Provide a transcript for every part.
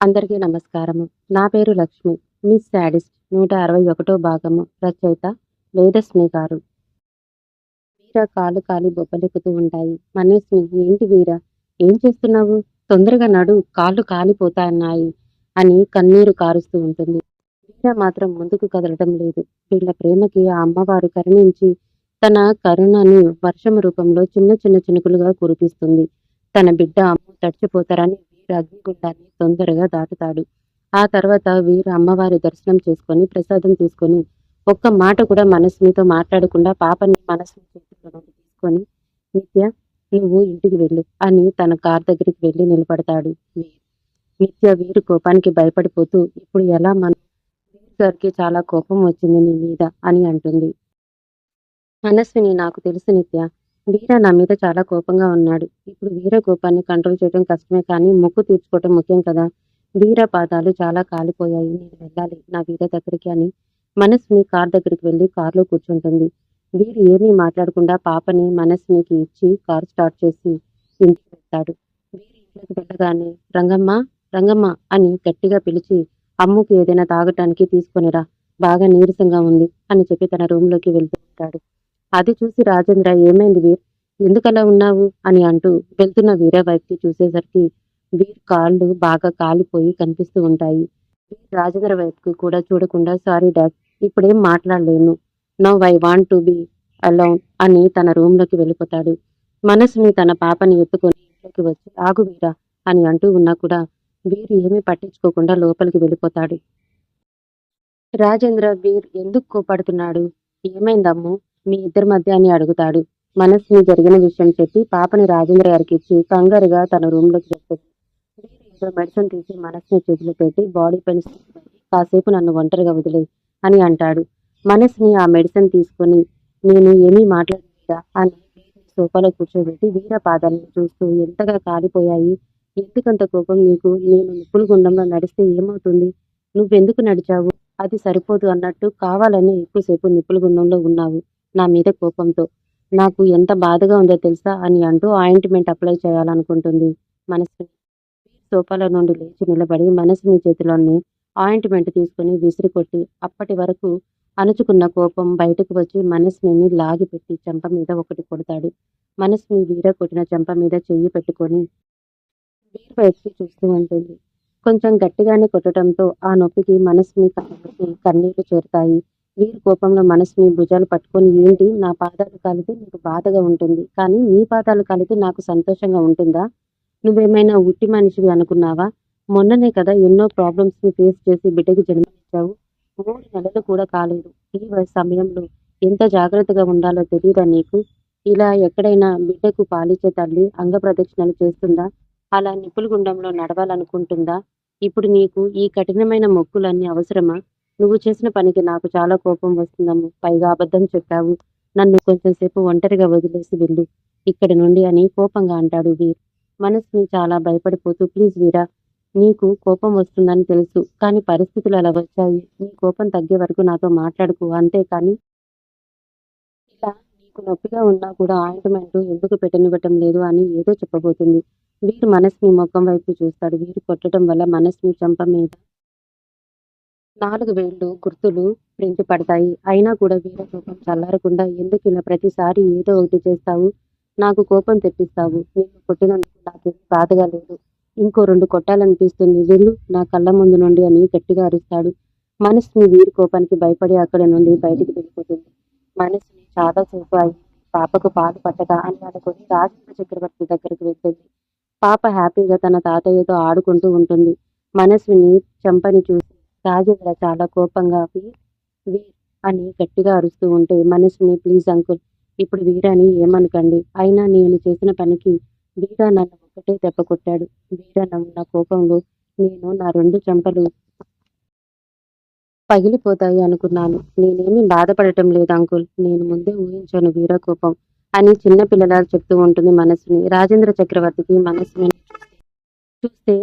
అందరికీ నమస్కారము. నా పేరు లక్ష్మి. మిస్ శాడిస్ట్ నూట అరవై ఒకటో భాగము రచయిత వేదస్మి గారు. వీర కాలు కాలి బొబ్బలెక్కుతూ ఉంటాయి. మనస్ని ఏంటి వీర? ఏం చేస్తున్నావు? తొందరగా నడు. కాళ్ళు కాలిపోతాయన్నాయి అని కన్నీరు కారుస్తూ ఉంటుంది. వీర మాత్రం ముందుకు కదలడం లేదు. వీళ్ళ ప్రేమకి ఆ అమ్మవారు కరుణించి తన కరుణని వర్షము రూపంలో చిన్న చిన్న చినుకులుగా కురిపిస్తుంది. తన బిడ్డ అమ్మ తడిచిపోతారని వీరు అగ్నిగుండాన్ని తొందరగా దాటుతాడు. ఆ తర్వాత వీరు అమ్మవారి దర్శనం చేసుకొని ప్రసాదం తీసుకొని ఒక్క మాట కూడా మనసునితో మాట్లాడకుండా పాపని మనసుని చేతుల్లో తీసుకొని నిత్య నువ్వు ఇంటికి వెళ్ళు అని తన కార్ దగ్గరికి వెళ్ళి నిలబడతాడు నిత్య వీరు కోపానికి భయపడిపోతూ ఇప్పుడు ఎలా మన వీరు గారికి చాలా కోపం వచ్చింది నీ మీద అని అంటుంది. మనస్విని నాకు తెలుసు నిత్య వీర నా మీద చాలా కోపంగా ఉన్నాడు. ఇప్పుడు వీర కోపాన్ని కంట్రోల్ చేయడం కష్టమే కానీ మొక్కు తీర్చుకోవటం ముఖ్యం కదా. వీర పాదాలు చాలా కాలిపోయాయి. నేను వెళ్ళాలి నా వీర దగ్గరికి అని మనస్సుని కార్ దగ్గరికి వెళ్ళి కారులో కూర్చుంటుంది. వీరు ఏమీ మాట్లాడకుండా పాపని మనస్వినికి ఇచ్చి కారు స్టార్ట్ చేసి ఇంటికి వెళ్తాడు. వీరు ఇంట్లోకి వెళ్ళగానే రంగమ్మ రంగమ్మ అని గట్టిగా పిలిచి అమ్ముకి ఏదైనా తాగటానికి తీసుకొనిరా బాగా నీరసంగా ఉంది అని చెప్పి తన రూమ్లోకి వెళ్తూ ఉంటాడు. అది చూసి రాజేంద్ర ఏమైంది వీర్? ఎందుకలా ఉన్నావు? అని అంటూ వెళ్తున్న వీర వైపుకి చూసేసరికి వీర్ కాళ్ళు బాగా కాలిపోయి కనిపిస్తూ ఉంటాయి. వీర్ రాజేంద్ర వైపుకి కూడా చూడకుండా సారీ డాడ్ ఇప్పుడేం మాట్లాడలేను. No I want to be alone అని తన రూమ్లోకి వెళ్ళిపోతాడు. మనసుని తన పాపని ఎత్తుకొని ఇంట్లోకి వచ్చి ఆగు వీరా అని అంటూ ఉన్నా కూడా వీరు ఏమీ పట్టించుకోకుండా లోపలికి వెళ్ళిపోతాడు. రాజేంద్ర వీర్ ఎందుకు కోపడుతున్నాడు ఏమైందమ్ము? మీ ఇద్దరి మధ్య అని అడుగుతాడు. మనస్సుని జరిగిన విషయం చెప్పి పాపని రాజేంద్ర గారికి ఇచ్చి కంగారుగా తన రూమ్లోకి ఏదో మెడిసిన్ తీసి మనస్సుని చేతులు పెట్టి బాడీ పెన్స్ కాసేపు నన్ను ఒంటరిగా వదిలే అని అంటాడు. మనస్సుని ఆ మెడిసిన్ తీసుకొని నేను ఏమీ మాట్లాడలేదా అని సోఫాలో కూర్చోబెట్టి వీర పాదాలను చూస్తూ ఎంతగా కాలిపోయాయి ఎందుకంత కోపం నీకు? నేను నిప్పుల గుండంలో నడిస్తే ఏమవుతుంది? నువ్వెందుకు నడిచావు? అది సరిపోదు అన్నట్టు కావాలని ఎక్కువసేపు నిప్పుల గుండంలో ఉన్నావు. నా మీద కోపంతో. నాకు ఎంత బాధగా ఉందో తెలుసా అని అంటూ ఆయింట్మెంట్ అప్లై చేయాలనుకుంటుంది. మనసుని సోఫాల నుండి లేచి నిలబడి మనసుని చేతిలోని ఆయింట్మెంట్ తీసుకుని విసిరి కొట్టి అప్పటి వరకు అణుచుకున్న కోపం బయటకు వచ్చి మనసుని లాగిపెట్టి చెంప మీద ఒకటి కొడతాడు. మనసుని వీర కొట్టిన చెంప మీద చెయ్యి పెట్టుకొని వీర వైపుకి చూస్తూ ఉంటుంది. కొంచెం గట్టిగానే కొట్టడంతో ఆ నొప్పికి మనసుని కళ్ళకి కన్నీళ్ళు చేరుతాయి. వీరు కోపంలో మనసుని భుజాలు పట్టుకొని ఏంటి? నా పాదాలు కాలితే నీకు బాధగా ఉంటుంది. కానీ నీ పాదాలు కాలితే నాకు సంతోషంగా ఉంటుందా? నువ్వేమైనా ఉట్టి మనిషివి అనుకున్నావా? మొన్ననే కదా ఎన్నో ప్రాబ్లమ్స్ని ఫేస్ చేసి బిడ్డకి జన్మనిచ్చావు. మూడు నెలలు కూడా కాలేదు. ఈ సమయంలో ఎంత జాగ్రత్తగా ఉండాలో తెలియదా నీకు? ఇలా ఎక్కడైనా బిడ్డకు పాలిచ్చే తల్లి అంగ ప్రదక్షిణలు చేస్తుందా? అలా నిప్పుల గుండంలో నడవాలనుకుంటుందా? ఇప్పుడు నీకు ఈ కఠినమైన మొక్కులన్నీ అవసరమా? నువ్వు చేసిన పనికి నాకు చాలా కోపం వస్తుందమ్ము. పైగా అబద్ధం చెప్పావు. నన్ను కొంచెం సేపు ఒంటరిగా వదిలేసి వెళ్ళు. ఇక్కడి నుండి అని కోపంగా అంటాడు వీర్. మనసుని చాలా భయపడిపోతూ ప్లీజ్ వీరా నీకు కోపం వస్తుందని తెలుసు కానీ పరిస్థితులు అలా వచ్చాయి. నీ కోపం తగ్గే వరకు నాతో మాట్లాడుకు అంతేకాని ఇలా నీకు నొప్పిగా ఉన్నా కూడా ఆయింట్మెంట్ ఎందుకు పెట్టనివ్వటం లేదు అని ఏదో చెప్పబోతుంది. వీరు మనసుని ముఖం వైపు చూస్తాడు. వీరు కొట్టడం వల్ల మనసుని చంప మీద నాలుగు వేళ్ళు గుర్తులు ప్రింట్ పడతాయి. అయినా కూడా వీర కోపం చల్లారకుండా ఎందుకు ఇలా ప్రతిసారి ఏదో ఒకటి చేస్తావు? నాకు కోపం తెప్పిస్తావు. నేను కొట్టినందుకు నాకు బాధగా లేదు. ఇంకో రెండు కొట్టాలనిపిస్తుంది. వెళ్ళు నా కళ్ళ ముందు నుండి అని గట్టిగా అరుస్తాడు. మనసుని వీరి కోపానికి భయపడి అక్కడ నుండి బయటికి వెళ్ళిపోతుంది. మనసుని చాలా సేపు అయి పాపకు పాలు పట్టగా అని అనుకుని రాజేంద్ర చక్రవర్తి దగ్గరికి వెళ్తుంది పాప హ్యాపీగా తన తాతయ్యతో ఆడుకుంటూ ఉంటుంది. మనస్విని చంపని చూసి రాజేంద్ర చాలా కోపంగా వీర్ వీర్ అని గట్టిగా అరుస్తూ ఉంటే మనసుని ప్లీజ్ అంకుల్ ఇప్పుడు వీరాని ఏమనకండి. అయినా నేను చేసిన పనికి వీరా నన్ను ఒకటే దెబ్బ కొట్టాడు. వీరా నా కోపంలో నేను నా రెండు చెంపలు పగిలిపోతాయి అనుకున్నాను. నేనేమి బాధపడటం లేదు అంకుల్. నేను ముందే ఊహించాను వీరా కోపం అని చిన్న పిల్లలా చెప్తూ ఉంటుంది మనసుని. రాజేంద్ర చక్రవర్తికి మనసుని చూస్తే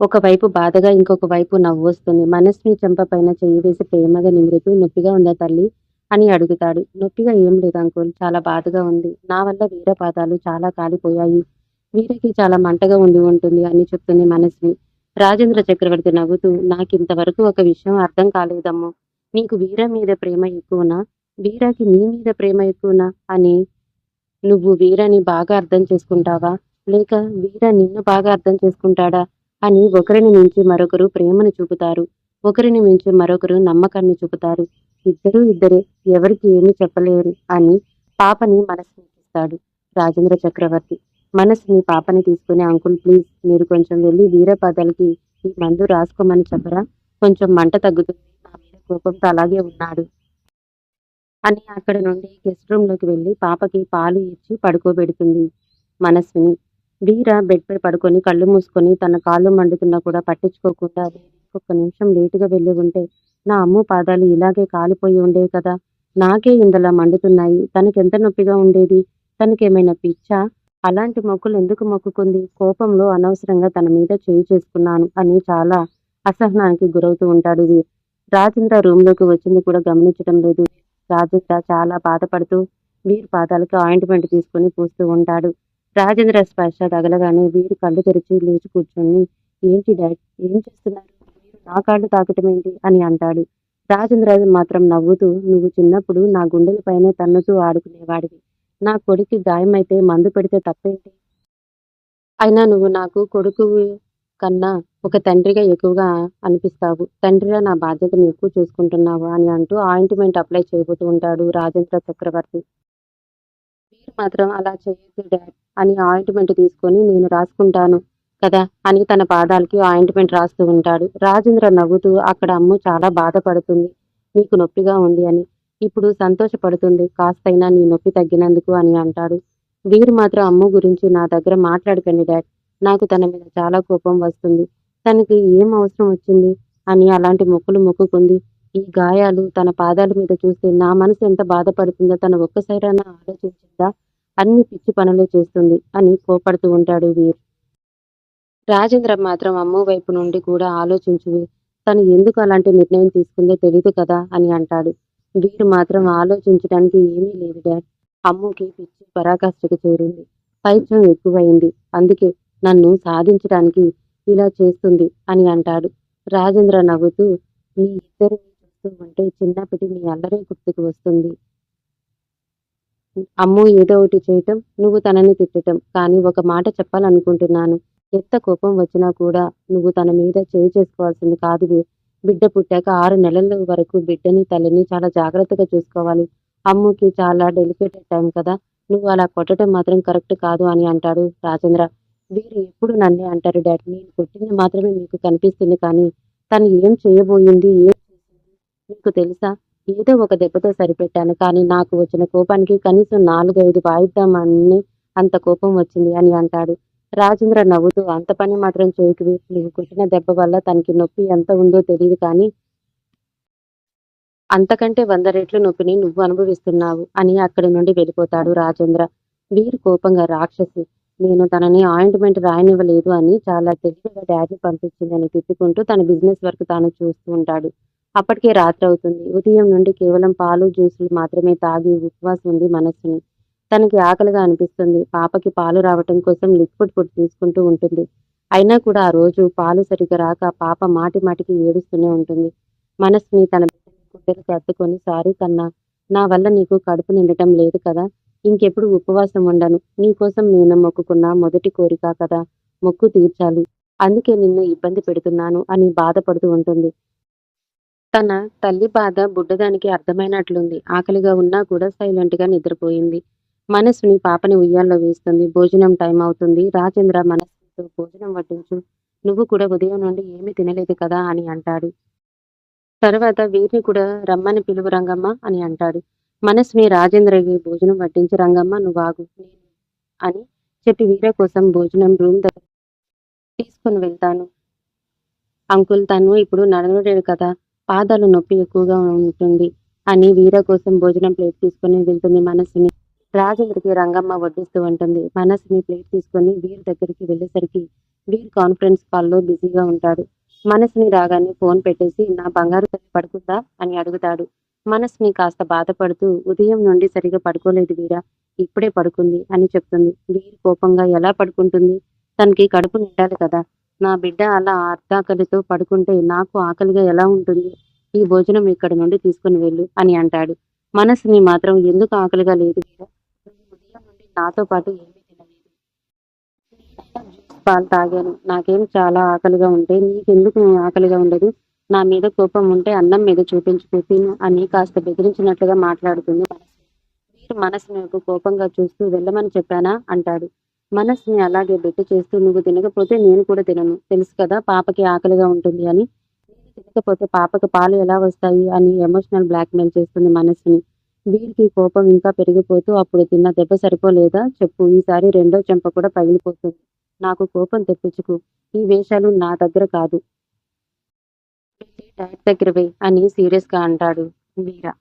ఒకవైపు బాధగా ఇంకొక వైపు నవ్వు వస్తుంది మనస్ని చెంప పైన చెయ్యి వేసి ప్రేమగా నిమిరుతూ నొప్పిగా ఉందా తల్లి? అని అడుగుతాడు. నొప్పిగా ఏం లేదు అంకుల్ చాలా బాధగా ఉంది. నా వల్ల వీర పాదాలు చాలా కాలిపోయాయి. వీరకి చాలా మంటగా ఉండి ఉంటుంది అని చెప్తుంది మనస్ని రాజేంద్ర చక్రవర్తి నవ్వుతూ నాకింతవరకు ఒక విషయం అర్థం కాలేదమ్మో. నీకు వీర మీద ప్రేమ ఎక్కువనా? వీరాకి నీ మీద ప్రేమ ఎక్కువనా? అని. నువ్వు వీరని బాగా అర్థం చేసుకుంటావా? లేక వీర నిన్ను బాగా అర్థం చేసుకుంటాడా? అని ఒకరిని మించి మరొకరు ప్రేమను చూపుతారు. ఒకరిని మించి మరొకరు నమ్మకాన్ని చూపుతారు. ఇద్దరు ఇద్దరే ఎవరికి ఏమి చెప్పలేరు అని పాపని మనసుని ఇస్తాడు రాజేంద్ర చక్రవర్తి. మనసుని పాపని తీసుకుని అంకుల్ ప్లీజ్ మీరు కొంచెం వెళ్ళి వీర ఈ మందు రాసుకోమని చెప్పరా? కొంచెం మంట తగ్గుతుంది. నా మీద కోపంతో అలాగే ఉన్నాడు అని అక్కడ నుండి గెస్ట్ రూమ్లోకి వెళ్ళి పాపకి పాలు ఇచ్చి పడుకోబెడుతుంది మనస్విని. వీర బెడ్ పై పడుకొని కళ్ళు మూసుకొని తన కాళ్ళు మండుతున్నా కూడా పట్టించుకోకుండా ఒక్క నిమిషం లేటుగా వెళ్ళి ఉంటే నా అమ్ము పాదాలు ఇలాగే కాలిపోయి ఉండేవి కదా. నాకే ఇందలా మండుతున్నాయి. తనకెంత నొప్పిగా ఉండేది? తనకేమైనా పిచ్చా? అలాంటి మొక్కులు ఎందుకు మొక్కుకుంది? కోపంలో అనవసరంగా తన మీద చేయి చేసుకున్నాను అని చాలా అసహనానికి గురవుతూ ఉంటాడు వీర్. రాజేంద్ర రూమ్లోకి వచ్చింది కూడా గమనించడం లేదు. రాజేంద్ర చాలా బాధపడుతూ వీర్ పాదాలకు ఆయింట్మెంట్ తీసుకుని పూస్తూ ఉంటాడు. రాజేంద్ర స్పర్శ తగలగానే వీరు కళ్ళు తెరిచి లేచి కూర్చొని ఏంటి డాడ్? ఏం చేస్తున్నారు? మీరు నా కాళ్ళు తాకటం ఏంటి? అని అంటాడు. రాజేంద్ర మాత్రం నవ్వుతూ నువ్వు చిన్నప్పుడు నా గుండెలపైనే తన్నుతూ ఆడుకునేవాడివి. నా కొడుకు గాయమైతే మందు పెడితే తప్పేంటి? అయినా నువ్వు నాకు కొడుకు కన్నా ఒక తండ్రిగా ఎక్కువగా అనిపిస్తావు. తండ్రిగా నా బాధ్యతను ఎక్కువ చూసుకుంటున్నావు? అని అంటూ ఆయింట్మెంట్ అప్లై చేయబోతూ ఉంటాడు రాజేంద్ర చక్రవర్తి. మీరు మాత్రం అలా చేయొద్దు డాడ్ అని ఆయింట్మెంట్ తీసుకొని నేను రాసుకుంటాను కదా అని తన పాదాలకి ఆయింట్మెంట్ రాస్తూ ఉంటాడు. రాజేంద్ర నవ్వుతూ అక్కడ అమ్ము చాలా బాధపడుతుంది. నీకు నొప్పిగా ఉంది అని. ఇప్పుడు సంతోషపడుతుంది. కాస్తైనా నీ నొప్పి తగ్గినందుకు అని అంటాడు. వీరు మాత్రం అమ్ము గురించి నా దగ్గర మాట్లాడకండి డాడ్. నాకు తన మీద చాలా కోపం వస్తుంది. తనకి ఏం అవసరం వచ్చింది? అని అలాంటి మొక్కులు మొక్కుకుంది ఈ గాయాలు తన పాదాల మీద చూస్తే నా మనసు ఎంత బాధపడుతుందో తన ఒక్కసారైనా ఆలోచించిందా? అన్ని పిచ్చి పనులే చేస్తుంది అని కోపడుతూ ఉంటాడు వీర్. రాజేంద్ర మాత్రం అమ్మ వైపు నుండి కూడా ఆలోచించు తను ఎందుకు అలాంటి నిర్ణయం తీసుకుందో తెలియదు కదా అని అంటాడు. వీరు మాత్రం ఆలోచించడానికి ఏమీ లేదు డాడ్. అమ్ముకి పిచ్చి పరాకాష్ఠకు చేరింది. పైత్యం ఎక్కువైంది. అందుకే నన్ను సాధించడానికి ఇలా చేస్తుంది అని అంటాడు. రాజేంద్ర నవ్వుతూ మీ ఇద్దరు చూస్తూ ఉంటే చిన్నప్పటి మీ అల్లరే గుర్తుకు వస్తుంది. అమ్ము ఏదో ఒకటి చేయటం నువ్వు తనని తిట్టటం కానీ ఒక మాట చెప్పాలనుకుంటున్నాను. ఎంత కోపం వచ్చినా కూడా నువ్వు తన మీద చేయి చేసుకోవాల్సింది కాదు బిడ్డ పుట్టాక ఆరు నెలల వరకు బిడ్డని తల్లిని చాలా జాగ్రత్తగా చూసుకోవాలి. అమ్ముకి చాలా డెలికేటెడ్ టైం కదా. నువ్వు అలా కొట్టడం మాత్రం కరెక్ట్ కాదు అని అంటాడు రాజేంద్ర. వీరు ఎప్పుడు నన్నే అంటారు డాడీ నేను కొట్టింది మాత్రమే మీకు కనిపిస్తుంది కానీ తను ఏం చేయబోయింది ఏం నీకు మీకు తెలుసా? ఏదో ఒక దెబ్బతో సరిపెట్టాను. కానీ నాకు వచ్చిన కోపానికి కనీసం నాలుగైదు వాయిద్దామని అంత కోపం వచ్చింది అని అంటాడు. రాజేంద్ర నవ్వుతూ అంత పని మాత్రం చేయకు నువ్వు కొట్టిన దెబ్బ వల్ల తనకి నొప్పి ఎంత ఉందో తెలియదు కానీ అంతకంటే వంద రెట్లు నొప్పిని నువ్వు అనుభవిస్తున్నావు అని అక్కడి నుండి వెళ్ళిపోతాడు రాజేంద్ర. వీరు కోపంగా రాక్షసి నేను తనని ఆయింట్మెంట్ రాయనివ్వలేదు అని చాలా తెలివిగా డాడీ పంపించిందని తిట్టుకుంటూ తన బిజినెస్ వర్క్ తాను చూస్తూ ఉంటాడు. అప్పటికే రాత్రి అవుతుంది ఉదయం నుండి కేవలం పాలు జ్యూసులు మాత్రమే తాగి ఉపవాసం ఉంది మనస్సుని. తనకి ఆకలిగా అనిపిస్తుంది. పాపకి పాలు రావటం కోసం లిక్విడ్ ఫుడ్ తీసుకుంటూ ఉంటుంది. అయినా కూడా ఆ రోజు పాలు సరిగ్గా రాక పాప మాటి మాటికి ఏడుస్తూనే ఉంటుంది. మనస్సుని తన బిడ్డని అద్దుకొని సారీ కన్నా నా వల్ల నీకు కడుపు నిండటం లేదు కదా. ఇంకెప్పుడు ఉపవాసం ఉండను. నీకోసం నేను మొక్కుకున్న మొదటి కోరిక కదా. మొక్కు తీర్చాలి. అందుకే నిన్ను ఇబ్బంది పెడుతున్నాను అని బాధపడుతూ ఉంటుంది. తన తల్లి బాధ బుడ్డదానికి అర్థమైనట్లుంది. ఆకలిగా ఉన్నా కూడా సైలెంట్గా నిద్రపోయింది. మనసుని పాపని ఉయ్యాల్లో వేస్తుంది. భోజనం టైం అవుతుంది. రాజేంద్ర మనసుతో భోజనం వడ్డించు. నువ్వు కూడా ఉదయం నుండి ఏమీ తినలేదు కదా అని అంటాడు. తర్వాత వీరిని కూడా రమ్మని పిలువు రంగమ్మ అని అంటాడు. మనసుని రాజేంద్రకి భోజనం వడ్డించి రంగమ్మ నువ్వు ఆగు అని చెప్పి వీర కోసం భోజనం రూమ్ దగ్గర తీసుకొని వెళ్తాను. అంకుల్ తను ఇప్పుడు నడవలేడు కదా. పాదాలు నొప్పి ఎక్కువగా ఉంటుంది. అని వీర కోసం భోజనం ప్లేట్ తీసుకొని వెళ్తుంది మనసుని. రాజేంద్రకి రంగమ్మ వడ్డిస్తూ ఉంటుంది. మనసుని ప్లేట్ తీసుకొని వీరి దగ్గరికి వెళ్ళేసరికి వీర్ కాన్ఫరెన్స్ కాల్లో బిజీగా ఉంటాడు. మనసుని రాగానే ఫోన్ పెట్టేసి నా బంగారు తల్లి పడుకుందా? అని అడుగుతాడు. మనసుని కాస్త బాధపడుతూ ఉదయం నుండి సరిగా పడుకోలేదు వీరా. ఇప్పుడే పడుకుంది అని చెప్తుంది. వీరు కోపంగా ఎలా పడుకుంటుంది? తనకి కడుపు నిండాలి కదా. నా బిడ్డ అలా అర్ధాకలితో పడుకుంటే నాకు ఆకలిగా ఎలా ఉంటుంది? ఈ భోజనం ఇక్కడి నుండి తీసుకుని వెళ్ళు అని అంటాడు. మనసుని మాత్రం ఎందుకు ఆకలిగా లేదు ఉదయం నుండి నాతో పాటు ఏమీ తినలేదు. జ్యూస్ పాలు తాగాను. నాకేం చాలా ఆకలిగా ఉంటే నీకెందుకు ఆకలిగా ఉండదు? నా మీద కోపం ఉంటే అన్నం మీద చూపించుకో తిను అని కాస్త బెదిరించినట్లుగా మాట్లాడుతుంది మనసు. వీరు మనసుని కోపంగా చూస్తూ వెళ్ళమని చెప్పానా? అంటాడు. మనస్సుని అలాగే బెట్టు చేస్తూ నువ్వు తినకపోతే నేను కూడా తినను. తెలుసు కదా పాపకి ఆకలిగా ఉంటుంది అని. నేను తినకపోతే పాపకి పాలు ఎలా వస్తాయి అని ఎమోషనల్ బ్లాక్మెయిల్ చేస్తుంది మనస్సుని వీరికి కోపం ఇంకా పెరిగిపోతూ అప్పుడు తిన్న దెబ్బ సరిపోలేదా? చెప్పు. ఈసారి రెండో చెంప కూడా పగిలిపోతుంది. నాకు కోపం తెప్పించుకు. ఈ వేషాలు నా దగ్గర కాదు. డాడ్ దగ్గర వే అని సీరియస్గా అంటాడు వీరా.